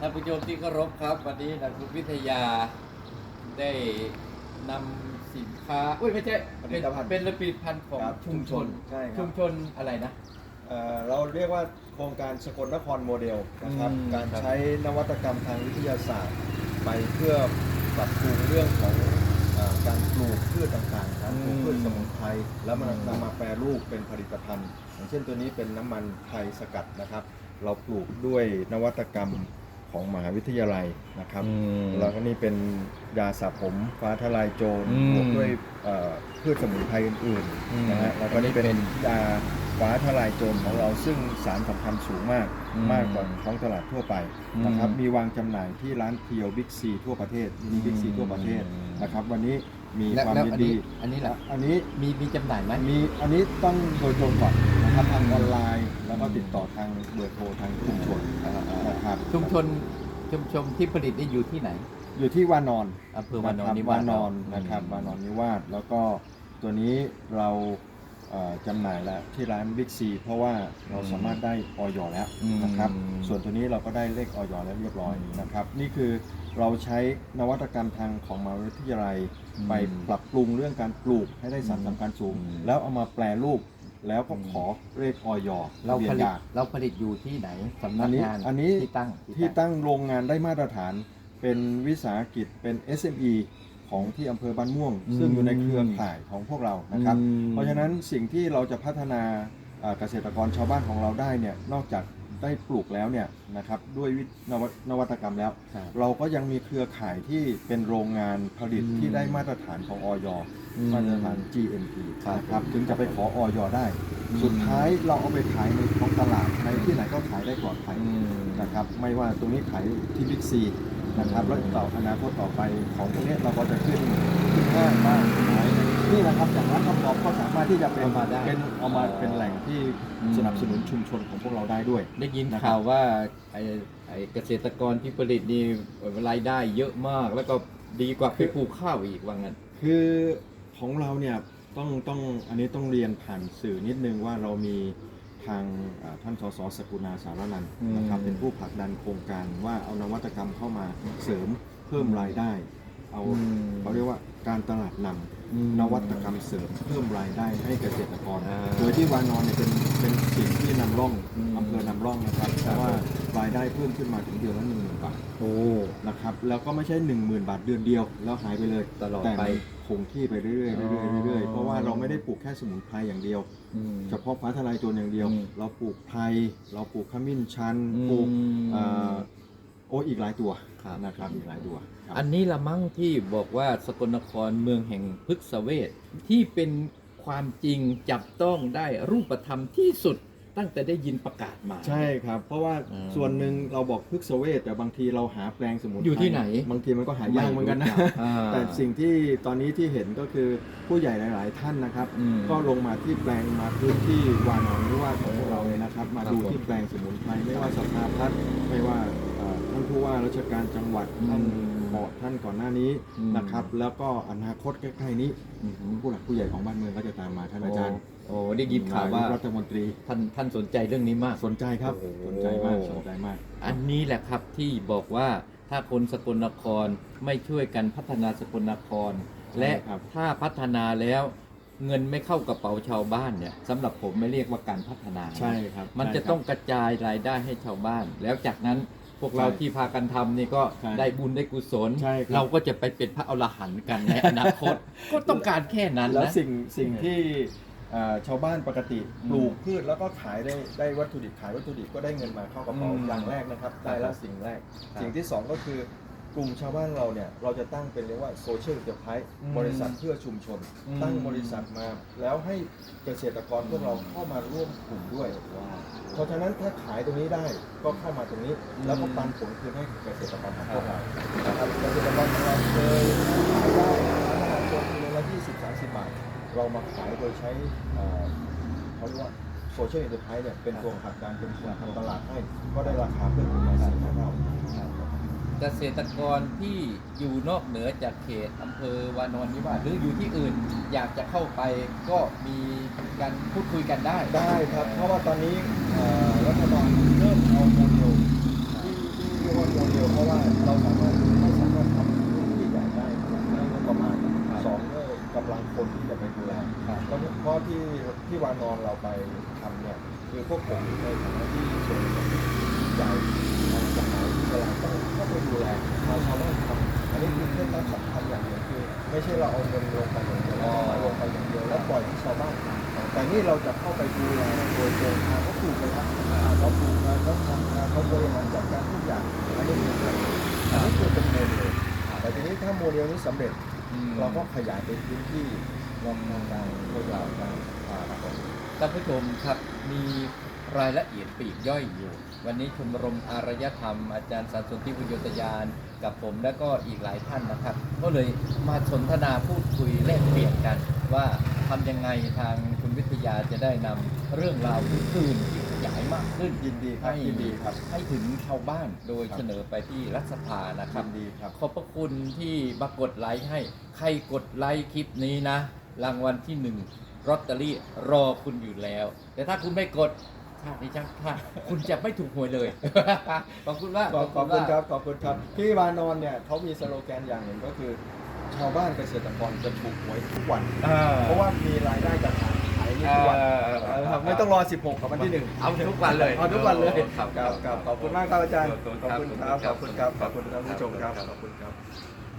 ท่านผู้ชมที่เคารพครับ วันนี้นักวิทยาได้นำสินค้าอุ้ยไม่ใช่ผลิเป็นตภัณฑ์เป็นผลิตภัณฑ์ของครับชุมชน ใช่ครับ ชุมชนอะไรนะ เอ่อเราเรียกว่าโครงการสกลนครโมเดลนะครับ อืมการครับ ใช้นวัตกรรมทางวิทยาศาสตร์ไปเพื่อปรับปรุงเรื่องของเอ่อการปลูกพืชต่างๆการปลูกพืชสมุนไพรแล้วมันนำมาแปรรูปเป็นผลิตภัณฑ์ อย่างเช่นตัวนี้เป็นน้ำมันไพรสกัดนะครับ เราปลูกด้วยนวัตกรรม ของมหาวิทยาลัยนะครับแล้วก็นี่เป็นยาสระผมฟ้าทลายโจรอืมบวกด้วยเอ่อพืชสมุนไพรอื่นอืมๆนะฮะแล้วก็นี่เป็นยาฟ้าทลายโจรของเราซึ่งสารสำคัญสูงมากอืมมากกว่าท้องตลาดทั่วไปนะครับอืมมีวางจำหน่ายที่ร้านเพียวบิ๊กซีทั่วประเทศมีบิ๊กซีทั่วประเทศอืมนะครับวันนี้ มีแล้วความแล้วยินอันดี นี้อันนี้แหละอันนี้มีมีจำหน่ายไหมมีอันนี้ต้องโดยตรงก่อนนะครับทางออนไลน์ แล้วก็ติดต่อทางเบอร์โทรทางชุมชนนะครับชุมชนชุมชนที่ผลิตนี่อยู่ที่ไหนอยู่ที่วานอนอำเภอวานอนนิวาวาสนอนนะครับวานอนนิวาสแล้วก็ตัวนี้เราเอ่อ จำหน่ายแล้วที่ร้านบิ๊กซีเพราะว่าเราสามารถได้ออยแล้วนะครับส่วนตัวนี้เราก็ได้เลขออยแล้วเรียบร้อยนะครับ นี่คือเราใช้นวัตกรรมทางของมหาวิทยาลัย ไปปรับปรุงเรื่องการปลูกให้ได้สารสำคัญสูง แล้วเอามาแปลรูปแล้วก็ขอเลขออยเราทะบียผนลิตยาเราผลิตอยู่ที่ไหนสำนัอักนนี้งานอันนี้ที่ตั้งที่ตั้งโรงงานได้มาตรฐานเป็นวิสาหกิจเป็น SME ของที่อำเภอบ้านม่วง ซึ่งอยู่ในเครือข่ายของพวกเรานะครับ อืม เพราะฉะนั้นสิ่งที่เราจะพัฒนาอ่าเกษตรกรชาวบ้านของเราได้เนี่ยนอกจากได้ปลูกแล้วเนี่ยนะครับด้วยวินวัตนวัตกรรมแล้ว ครับ เราก็ยังมีเครือข่ายที่เป็นโรงงานผลิตอืมที่ได้มาตรฐานของออยอืมมาตรฐาน GMP ครับนะครับถึงจะไปขอออยได้ อืม สุดท้ายเราเอาไปขายในท้องตลาดในที่ไหนก็ขายได้ปลอดภัยอืมนะครับไม่ว่าตรงนี้ขายที่บิ๊กซี นะครับแล้วต่ออนาคตต่อไปของตรงนี้เราก็จะขึ้นขึ้นห้างบ้างขายนี่นะครับอย่างร้านข้าวหอมก็สามารถที่จะเป็นเอามาได้เป็นเอามาเป็นแหล่งที่อืมสนับสนุนชุมชนของพวกเราได้ด้วย ได้ยินนะครับข่าวว่าไอ้ไอ้เกษตรกรที่ผลิตนี่รายได้เยอะมาก แล้วก็ดีกว่าไปปลูกข้าวอีกว่างั้น คือของเราเนี่ยต้องต้องอันนี้ต้องเรียนผ่านสื่อนิดนึงว่าเรามี ทางอ่าท่านสสสกุณาสารนันท์นะครับอืมเป็นผู้ผลักดันโครงการว่าเอานวัตกรรมเข้ามาเสริมเพิ่มรายได้ เอาอืมเขาเรียกว่าการตลาดนำนวัตกรรมเสริมเพิ่มรายได้ให้เกษตรกรอ่าโดยที่วานอนเนี่ยเป็นเป็นสิ่งที่นำร่องอืมอำเภอนำร่องนะครับเพครับราะว่ารายได้เพิ่มขึ้นมาถึงเดือนละหนึ่งหมื่นบาทโอ้นะครับแล้วก็ไม่ใช่1 0,000บาทเดือนเดียว แล้วหายไปเลยตลอดแต่ไปมัน คงที่ไปเรื่อยๆเรื่อยๆเรื่อยๆเพราะว่าเราไม่ได้ปลูกแค่สมุนไพรอย่างเดียว อืม เฉพาะฟ้าทลายโจรอย่างเดียว อืมเราปลูกไพรเราปลูกขมิ้นชันอืมปลูกเอ่อโอ้อีกหลายตัวครับ นะครับอีกหลายตัวครับอันนี้ละมั้งที่บอกว่าสกลนครเมืองแห่งพฤกษเวทที่เป็นความจริงจับต้องได้รูปธรรมที่สุด ตั้งแต่ได้ยินประกาศมา ใช่ครับ เพราะว่าอืมส่วนหนึ่งเราบอกพฤกษเวทแต่บางทีเราหาแปลงสมุนไพรอยู่ที่ไหน บางทีมันก็หายากเหมือนกันนะ อ่า แต่สิ่งที่ตอนนี้ที่เห็นก็คือผู้ใหญ่หลาย ๆ ท่านนะครับ อืมก็ลงมาที่แปลงมาพื้นที่วานอนหรือว่าของพวกเราเลยนะครับ มาครับดูผม ที่แปลงสมุนไพรไม่ว่าสภาพัฒน์ไม่ว่าเอ่อ ท่านผู้ว่าราชการจังหวัดท่านอืมหมอท่านก่อนหน้านี้อืมนะครับ แล้วก็อนาคตใกล้ๆนี้อืมผู้หลักผู้ใหญ่ของบ้านเมืองก็จะตามมาท่านอาจารย์โอ้ได้ยินข่าวว่านยกรัฐมนตรีท่านท่านสนใจเรื่องนี้มากสนใจครับโอ้โหสนใจมากสนใจมาก อันนี้แหละครับที่บอกว่าถ้าคนสกลนครไม่ช่วยกันพัฒนาสกลนคร และครับถ้าพัฒนาแล้วเงินไม่เข้ากระเป๋าชาวบ้านเนี่ยสำหรับผมไม่เรียกว่าการพัฒนา ใช่ครับ มันจะใช่ครับต้องกระจายรายได้ให้ชาวบ้าน แล้วจากนั้น พวกเราใช่ที่พากันทำนี่ก็ใช่ได้บุญได้กุศล ใช่ครับ เราก็จะไปเป็นพระอรหันต์กันในอนาคต ก็ต้องการแค่นั้นแล้วนะ สิ่งสิ่งที่เอ่อชาวบ้านปกติอืมปลูกพืชแล้วก็ขายได้ได้วัตถุดิบขายวัตถุดิบก็ได้เงินมาเข้ากระเป๋าอืมอย่างแรกนะครับ ได้ครัแล้บวสิ่งแรก ครับ สิ่งที่สองก็คือ กลุ่มชาวบ้านเราเนี่ยเราจะตั้งเป็นเรียกว่าโซเชียลเด r ไพ e อืมบริษัทเพื่อชุมชน อืม ตั้งบริษัทมา แล้วให้เกษตรกรพวกเราเข้ามาร่วมกลุ่มด้วย เพราะฉะนั้นถ้าขายตรงนี้ได้ก็เข้ามาตรงนี้อืมแล้วก็ปันผลคืนให้เกษตรกรของพวกเรานะครับเกษตรกรของเราเคยขายได้ขนาดตัวกิโลละ20 30บาท เรามาขายโดยใช้เอ่อเขาเรียกว่าโซเชียลอินเตอร์ไพรส์เนี่ยเป็นตัวผลักดันเป็นตัวทำตลาดให้ ก็ได้ราคาเพิ่มขึ้นมาสี่ห้าเท่าเกษตรกรที่อยู่นอกเหนือจากเขตอำเภอวานอนนิวาสหรืออยู่ที่อื่นอยากจะเข้าไปก็มีการพูดคุยกันได้ ได้ครับ เพราะว่าตอนนี้รัฐบาลเริ่มเอาโมเดลที่ที่เรียกาโมเดลเพราะว่าเราสามารถไม่สามารถทำพื้นที่ใหญ่ได้ในประมาณสองด้วยกำลังคนที่จะไปดูแลเพราะเพราะที่ที่วานอนเราไปทำเนี่ยคือพวกผมในฐานะที่ส่วน ของวิจัยมาจากไหนเวลาต้องต้องไปดูแลชาวชาวบ้านทำอันนี้คือเคล็ดลับสำคัญอย่างหนึ่งคือ ไม่ใช่เราเอาเงินลงไปอย่างเดียวเอาลงไปอย่างเดียวแล้วปล่อยให้ชาวบ้านทำแต่นี่เราจะเข้าไปดูแลโดยตรงทางเขาปลูกเลยครับเขาปลูกมเขาทำเขาบริหารจัดการทุกอย่างอันนี้คืออันนี้คือเป็นโมเดลแต่ทีนี้ถ้าโมเดลนี้สำเร็จเราก็ขยายไปพื้นที่ลองทางการตัวยาวการอ่าครับท่านผู้ชมครับมีรายละเอียดปลีกย่อยอยู่ วันนี้ชมรมอารยธรรม อาจารย์สันสนทิวิญโยตยานกับผมและก็อีกหลายท่านนะครับ ก็เลยมาสนทนาพูดคุยแลกเปลี่ยนกัน ว่าทำยังไงทางคุณวิทยาจะได้นำเรื่องราวอื่นๆที่ขยายมากขึ้นยินดีครับให้ยินดีครับให้ถึงชาวบ้านโดยครับเสนอไปที่รัฐสภานะครับยินดีครับขอบพระคุณที่มากดไลค์ให้ใครกดไลค์คลิปนี้นะ รางวัลที่หนึ่งลอตเตอรี่รอคุณอยู่แล้ว แต่ถ้าคุณไม่กด ชาตินี้ช่างพลาดคุณจะไม่ถูกหวยเลย ขอบคุณมากขอบขอบคุณมากครับ ขอบคุณครับที่วานอนเนี่ยเขามีสโลแกนอย่างหนึ่งก็คือ ชาวบ้านเกษตรกรจะถูกหวยทุกวันอ่าเพราะว่ามีรายได้จากการขายนี่ทุกวันอ่าเออครับไม่ต้องรอ 16กับวันที่หนึ่งเอาทุกวันเลยเอาทุกวันเลยครับครับครับขอบคุณมากครับอาจารย์ขอบคุณขอบคุณครับครับขอบคุณครับขอบคุณท่านผู้ชมครับครับขอบคุณครับ